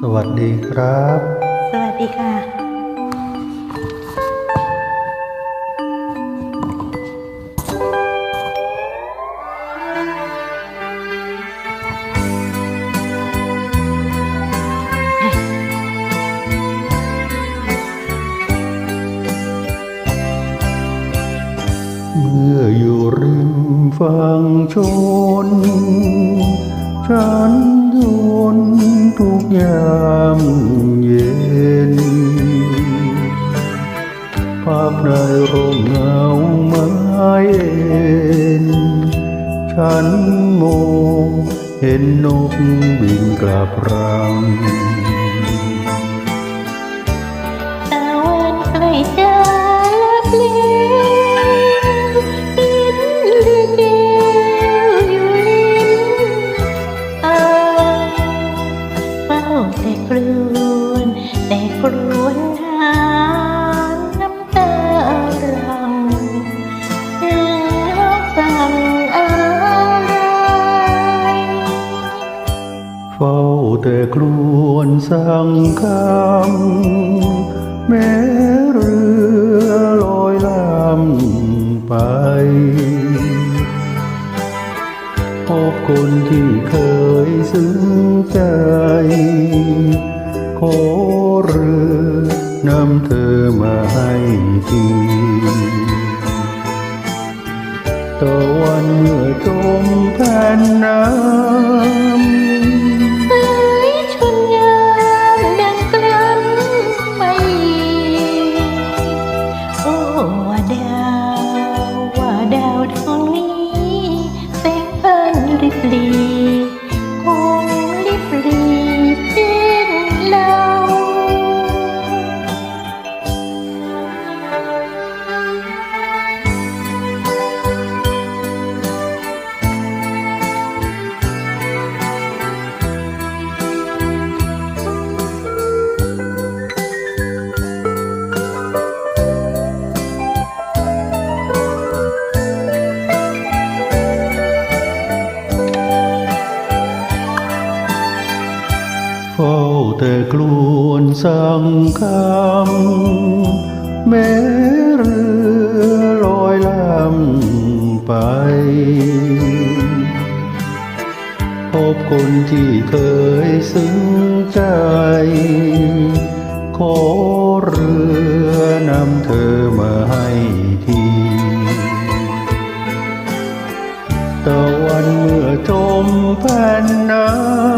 สวัสดีครับ สวัสดีค่ะ เมื่ออยู่ริมฝั่งชน ฉันทนทุก ยามเย็น ภาพในร่มเงาไม้เอ็นฉันมองเห็นนกบินกลับรัง กลวนสั่งคำแม้เรือลอยลำไปพบคนที่เคยซึ้งใจ ขอเรือนำเธอมาให้ทีตะวันเมื่อจมแผ่นน้ำ สั่งคำแม้เรือลอยลำไป พบคนที่เคยซึ้งใจ ขอเรือนำเธอมาให้ทีตะวันเมื่อจมแผ่นน้ำ